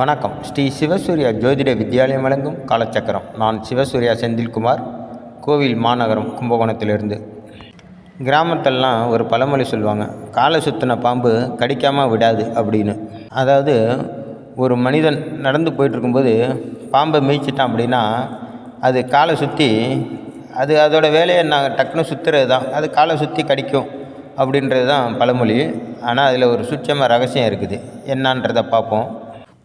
வணக்கம். ஸ்ரீ சிவசூர்யா ஜோதிட வித்யாலயம் வழங்கும் காலச்சக்கரம். நான் சிவசூர்யா செந்தில்குமார். கோவில் மாநகரம் கும்பகோணத்திலிருந்து. கிராமத்திலலாம் ஒரு பழமொழி சொல்லுவாங்க. காலை சுற்றின பாம்பு கடிக்காமல் விடாது அப்படின்னு. அதாவது ஒரு மனிதன் நடந்து போயிட்டுருக்கும்போது பாம்பை மேய்ச்சிட்டான் அப்படின்னா அது காலை சுற்றி அது அதோட வேலையை நாங்கள் டக்குன்னு சுற்றுறது தான். அது காலை சுற்றி கடிக்கும் அப்படின்றது தான் பழமொழி. ஆனால் அதில் ஒரு சுட்சமாக ரகசியம் இருக்குது. என்னான்றதை பார்ப்போம்.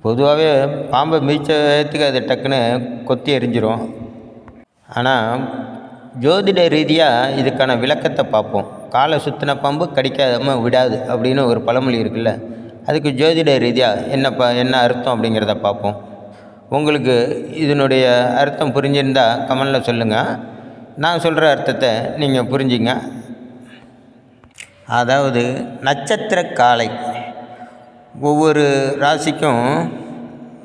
பொதுவாகவே பாம்பை மிதிச்சதுக்கு அது டக்குன்னு கொத்தி எரிஞ்சிரும் ஆனால் ஜோதிட ரீதியாக இதுக்கான விளக்கத்தை பார்ப்போம். காலை சுற்றின பாம்பு கடிக்காதம விடாது அப்படின்னு ஒரு பழமொழி இருக்குல்ல. அதுக்கு ஜோதிட ரீதியாக என்ன ப என்ன அர்த்தம் அப்படிங்கிறத பார்ப்போம். உங்களுக்கு இதனுடைய அர்த்தம் புரிஞ்சிருந்தால் கமெண்டில் சொல்லுங்கள் நான் சொல்கிற அர்த்தத்தை நீங்கள் புரிஞ்சுங்க. அதாவது நட்சத்திர காலை. ஒவ்வொரு ராசிக்கும்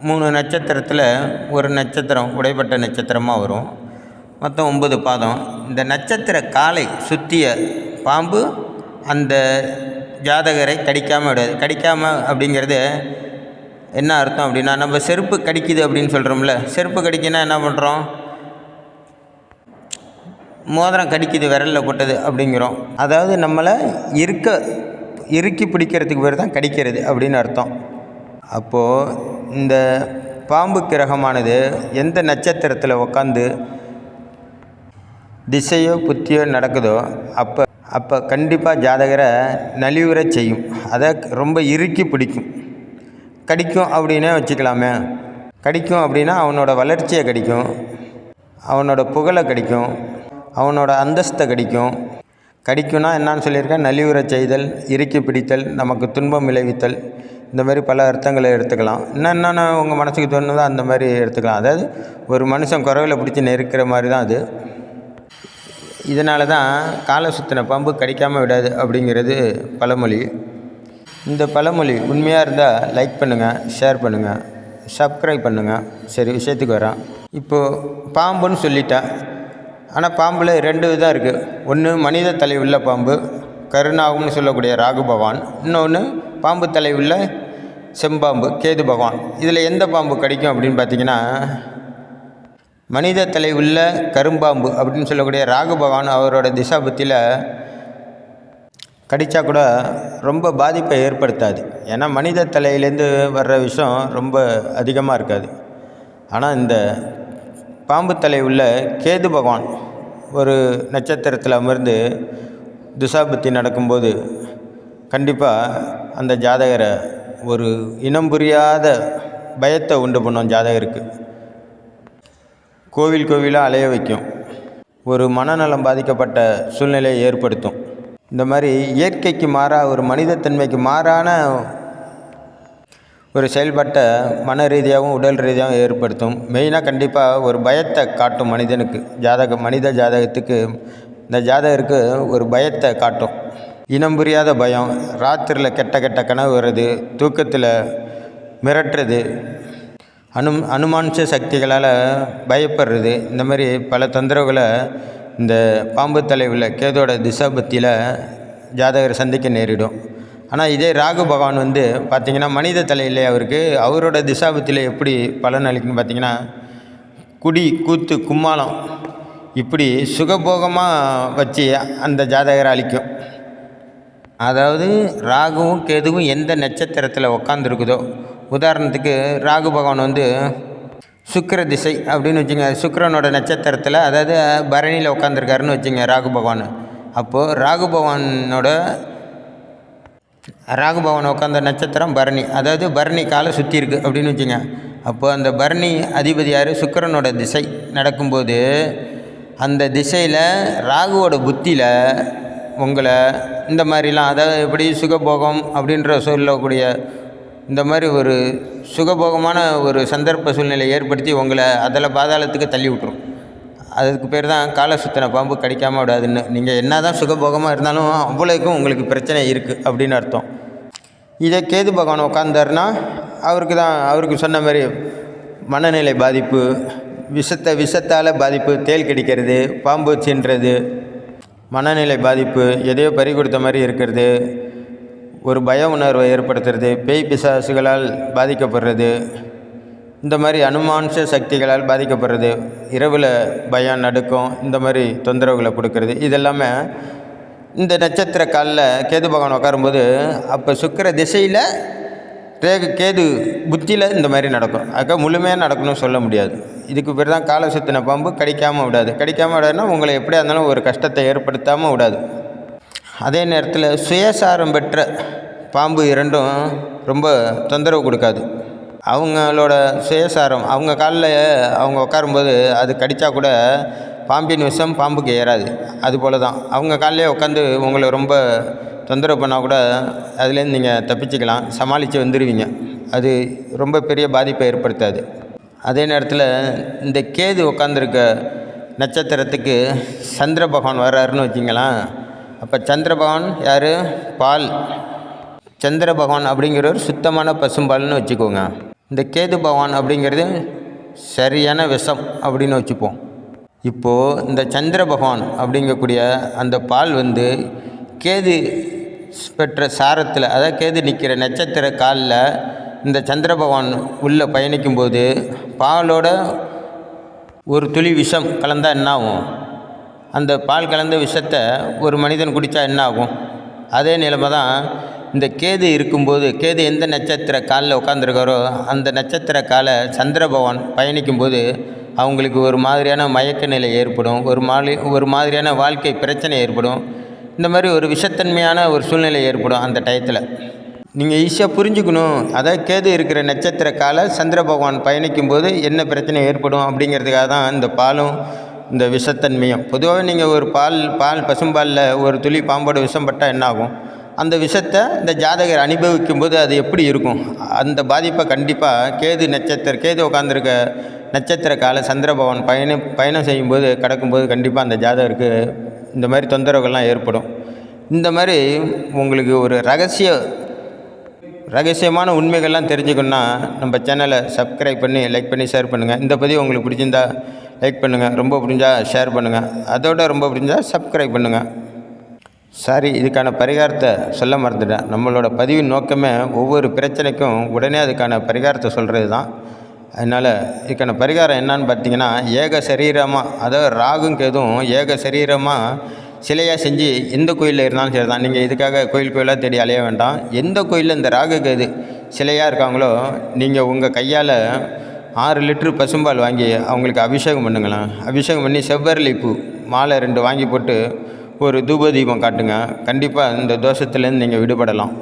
மூணு நட்சத்திரத்தில் ஒரு நட்சத்திரம் உடைப்பட்ட நட்சத்திரமாக வரும். மொத்தம் ஒன்பது பாதம். இந்த நட்சத்திர காலை சுற்றிய பாம்பு அந்த ஜாதகரை கடிக்காமல் விடாது கடிக்காமல் அப்படிங்கிறது என்ன அர்த்தம் அப்படின்னா நம்ம செருப்பு கடிக்குது அப்படின்னு சொல்கிறோம்ல செருப்பு கடிக்குன்னா என்ன பண்ணுறோம் மோதிரம் கடிக்குது விரலில் போட்டது அப்படிங்கிறோம். அதாவது நம்மளை இருக்க இறுக்கி பிடிக்கிறதுக்கு பேர் தான் கடிக்கிறது அப்படின்னு அர்த்தம். அப்போது இந்த பாம்பு கிரகமானது எந்த நட்சத்திரத்தில் உக்காந்து திசையோ புத்தியோ நடக்குதோ அப்போ அப்போ கண்டிப்பாக ஜாதகரை நலிவுற செய்யும். அதை ரொம்ப இறுக்கி பிடிக்கும். கடிக்கும் அப்படின்னே வச்சுக்கலாமே. கடிக்கும் அப்படின்னா அவனோட வளர்ச்சியை கடிக்கும். அவனோட புகழை கடிக்கும். அவனோட அந்தஸ்தை கடிக்கும். கடிக்கும்னா என்னான்னு சொல்லியிருக்கேன். நலிவுறச் செய்தல் இறுக்கி பிடித்தல் நமக்கு துன்பம் விளைவித்தல். இந்த மாதிரி பல அர்த்தங்களை எடுத்துக்கலாம். இன்னும் என்னென்ன உங்கள் மனசுக்கு தோணுதோ அந்த மாதிரி எடுத்துக்கலாம். அதாவது ஒரு மனுஷன் குறவில் பிடிச்சி நெருக்கிற மாதிரி தான் அது. இதனால தான் காலை சுற்றின பாம்பு கடிக்காமல் விடாது அப்படிங்கிறது பழமொழி. இந்த பழமொழி உண்மையாக இருந்தால் லைக் பண்ணுங்கள் ஷேர் பண்ணுங்கள் சப்ஸ்கிரைப் பண்ணுங்கள் சரி விஷயத்துக்கு வரேன். இப்போது பாம்புன்னு சொல்லிட்டேன் ஆனால் பாம்பில் ரெண்டு இதாக இருக்குது ஒன்று மனித தலை உள்ள பாம்பு கருணாகும்னு சொல்லக்கூடிய ராகு பகவான். இன்னொன்று பாம்பு தலை உள்ள செம்பாம்பு கேது பகவான். இதில் எந்த பாம்பு கடிக்கும் அப்படின்னு பார்த்தீங்கன்னா மனித தலை உள்ள கரும்பாம்பு அப்படின்னு சொல்லக்கூடிய ராகு பகவான் அவரோட திசா புத்தியில் கடித்தா கூட ரொம்ப பாதிப்பை ஏற்படுத்தாது. ஏன்னா மனித தலையிலேருந்து வர்ற விஷம் ரொம்ப அதிகமாக இருக்காது. ஆனால் இந்த பாம்பு தலை உள்ள கேது பகவான் ஒரு நட்சத்திரத்தில் அமர்ந்து துசாபத்தி நடக்கும்போது கண்டிப்பாக அந்த ஜாதகரை ஒரு இனம் புரியாத பயத்தை உண்டு பண்ணும் ஜாதகருக்கு. கோவில் கோவிலாக அலைய வைக்கும். ஒரு மனநலம் பாதிக்கப்பட்ட சூழ்நிலையை ஏற்படுத்தும். இந்த மாதிரி இயற்கைக்கு மாறாக ஒரு மனிதத்தன்மைக்கு மாறான ஒரு செயல்பட்ட மன ரீதியாகவும் உடல் ரீதியாகவும் ஏற்படுத்தும். மெயினாக கண்டிப்பாக ஒரு பயத்தை காட்டும் மனிதனுக்கு ஜாதக மனித ஜாதகத்துக்கு இந்த ஜாதகருக்கு ஒரு பயத்தை காட்டும். இனம் புரியாத பயம் ராத்திரியில் கெட்ட கெட்ட கனவு வர்றது தூக்கத்தில் மிரட்டுறது அனு அனுமானுஷ சக்திகளால் பயப்படுறது இந்த மாதிரி பல தொந்தரவுகளை இந்த பாம்பு தலைவில் கேதோட திசாபத்தியில் ஜாதகர் சந்திக்க நேரிடும். ஆனால் இதே ராகு பகவான் வந்து பார்த்திங்கன்னா மனித தலையிலே அவருக்கு அவரோட திசாபத்தில் எப்படி பலன் அளிக்குன்னு பார்த்தீங்கன்னா குடி கூத்து கும்மாளம் இப்படி சுகபோகமாக வச்சு அந்த ஜாதகரை அளிக்கும் அதாவது ராகுவும் கேதுவும் எந்த நட்சத்திரத்தில் உக்காந்துருக்குதோ உதாரணத்துக்கு ராகு பகவான் வந்து சுக்கர திசை அப்படின்னு வச்சுங்க சுக்கரனோட நட்சத்திரத்தில் அதாவது பரணியில் உட்காந்துருக்காருன்னு வச்சுங்க ராகு பகவான். அப்போது ராகு பகவானோட ராகுபவன் உட்காந்த நட்சத்திரம் பரணி. அதாவது பரணி காலை சுற்றி இருக்கு அப்படின்னு வச்சுங்க. அப்போது அந்த பரணி அதிபதி யார்? சுக்கிரனோட திசை நடக்கும்போது அந்த திசையில் ராகுவோட புத்தியில் உங்களை இந்த மாதிரிலாம் அதாவது எப்படி சுகபோகம் அப்படின்ற சொல்லக்கூடிய இந்த மாதிரி ஒரு சுகபோகமான ஒரு சந்தர்ப்ப சூழ்நிலை ஏற்படுத்தி உங்களை அதில் பாதாளத்துக்கு தள்ளி விட்ரும் அதுக்கு பேர் தான் காலை சுத்தின பாம்பு கடிக்காமல் விடாதுன்னு. நீங்கள் என்ன தான் சுகபோகமாக இருந்தாலும் அவ்வளோக்கும் உங்களுக்கு பிரச்சனை இருக்குது அப்படின்னு அர்த்தம். இதே கேது பகவான் உட்காந்தாருன்னா அவருக்கு தான் அவருக்கு சொன்ன மாதிரி மனநிலை பாதிப்பு விஷத்தை விஷத்தால் பாதிப்பு தேல் கடிக்கிறது பாம்பு சின்றது மனநிலை பாதிப்பு எதையோ பறி கொடுத்த மாதிரி இருக்கிறது ஒரு பய உணர்வை ஏற்படுத்துறது பேய் பிசாசுகளால் பாதிக்கப்படுறது இந்த மாதிரி அனுமானுஷ சக்திகளால் பாதிக்கப்படுறது. இரவில் பயம் நடுக்கம் இந்த மாதிரி தொந்தரவுகளை கொடுக்கறது. இதெல்லாமே இந்த நட்சத்திர காலில் கேது பகவான் உட்காரும்போது அப்போ சுக்கர திசையில் ரேகு கேது புத்தியில் இந்த மாதிரி நடக்கும். அதுக்காக முழுமையாக நடக்கணும்னு சொல்ல முடியாது. இதுக்கு பேர் தான் காலை சுற்றின பாம்பு கடிக்காமல் விடாது. கடிக்காமல் விடாதுன்னா உங்களை எப்படியா இருந்தாலும் ஒரு கஷ்டத்தை ஏற்படுத்தாமல் விடாது. அதே நேரத்தில் சுயசாரம் பெற்ற பாம்பு இரண்டும் ரொம்ப தொந்தரவு கொடுக்காது. அவங்களோட சுயசாரம் அவங்க காலில் அவங்க உட்காரும்போது அது கடித்தா கூட பாம்பின் விஷம் பாம்புக்கு ஏறாது. அது போல தான் அவங்க காலிலே உட்காந்து உங்களை ரொம்ப தொந்தரவு பண்ணால் கூட அதுலேருந்து நீங்கள் தப்பிச்சுக்கலாம். சமாளித்து வந்துடுவீங்க அது ரொம்ப பெரிய பாதிப்பை ஏற்படுத்தாது. அதே நேரத்தில் இந்த கேது உட்காந்துருக்க நட்சத்திரத்துக்கு சந்திர பகவான் வர்றாருன்னு வச்சிங்களேன். அப்போ சந்திர பகவான் யார்? பால். சந்திர பகவான் அப்படிங்கிறவர் சுத்தமான பசும்பால்னு வச்சுக்கோங்க. இந்த கேது பகவான் அப்படிங்கிறது சரியான விஷம் அப்படின்னு வச்சுப்போம். இப்போது இந்த சந்திர பகவான் அப்படிங்கக்கூடிய அந்த பால் வந்து கேது பெற்ற சாரத்தில் அதாவது கேது நிற்கிற நட்சத்திர காலில் இந்த சந்திர பகவான் உள்ளே பயணிக்கும்போது பாலோட ஒரு துளி விஷம் கலந்தால் என்ன ஆகும் அந்த பால் கலந்த விஷத்தை ஒரு மனிதன் குடித்தா என்ன ஆகும் அதே நிலைமை தான் இந்த கேது இருக்கும்போது கேது எந்த நட்சத்திர காலில் உட்காந்துருக்காரோ அந்த நட்சத்திர காலை சந்திரபவன் பயணிக்கும்போது அவங்களுக்கு ஒரு மாதிரியான மயக்க நிலை ஏற்படும் ஒரு மாதிரி ஒரு மாதிரியான வாழ்க்கை பிரச்சனை ஏற்படும். இந்த மாதிரி ஒரு விஷத்தன்மையான ஒரு சூழ்நிலை ஏற்படும் அந்த டயத்தில். நீங்கள் ஈஸியாக புரிஞ்சுக்கணும் அதாவது கேது இருக்கிற நட்சத்திர காலை சந்திர பகவான் பயணிக்கும்போது என்ன பிரச்சனை ஏற்படும் அப்படிங்கிறதுக்காக தான் இந்த பாலும் இந்த விஷத்தன்மையும். பொதுவாக நீங்கள் ஒரு பால் பால் பசும்பாலில் ஒரு துளி பாம்போட விஷம் பட்டால் என்ன ஆகும்? அந்த விஷத்தை இந்த ஜாதகர் அனுபவிக்கும் போது அது எப்படி இருக்கும்? அந்த பாதிப்பை கண்டிப்பாக கேது நட்சத்திர கேது உட்காந்துருக்க நட்சத்திர கால சந்திரபவன் பயணம் பயணம் செய்யும்போது கடக்கும்போது கண்டிப்பாக அந்த ஜாதகருக்கு இந்த மாதிரி தொந்தரவுகள்லாம் ஏற்படும். இந்த மாதிரி உங்களுக்கு ஒரு ரகசிய ரகசியமான உண்மைகள்லாம் தெரிஞ்சுக்கணுன்னா நம்ம சேனலை சப்ஸ்கிரைப் பண்ணி லைக் பண்ணி ஷேர் பண்ணுங்கள் இந்த பதிவு உங்களுக்கு பிடிச்சிருந்தா லைக் பண்ணுங்கள் ரொம்ப பிடிஞ்சால் ஷேர் பண்ணுங்கள் அதோட ரொம்ப பிடிஞ்சால் சப்ஸ்கிரைப் பண்ணுங்கள் சாரி இதுக்கான பரிகாரத்தை சொல்ல மறந்துட்டேன். நம்மளோட பதிவின் நோக்கமே ஒவ்வொரு பிரச்சனைக்கும் உடனே அதுக்கான பரிகாரத்தை சொல்கிறது தான். அதனால் இதுக்கான பரிகாரம் என்னன்னு பார்த்தீங்கன்னா ஏக சரீரமாக அதாவது ராகும் கேதும் ஏக சரீரமாக சிலையாக செஞ்சு எந்த கோயிலில் இருந்தாலும் சரி தான் நீங்கள் இதுக்காக கோயில் கோயிலாக தேடி அலைய வேண்டாம். எந்த கோயிலில் இந்த ராகு கேது சிலையாக இருக்காங்களோ நீங்கள் உங்கள் கையால் ஆறு லிட்ரு பசும்பால் வாங்கி அவங்களுக்கு அபிஷேகம் பண்ணுங்களேன். அபிஷேகம் பண்ணி செவ்வரளி பூ மாலை ரெண்டு வாங்கி போட்டு ஒரு தூப தீபம் காட்டுங்க. கண்டிப்பாக இந்த தோஷத்துலேருந்து நீங்கள் விடுபடலாம்.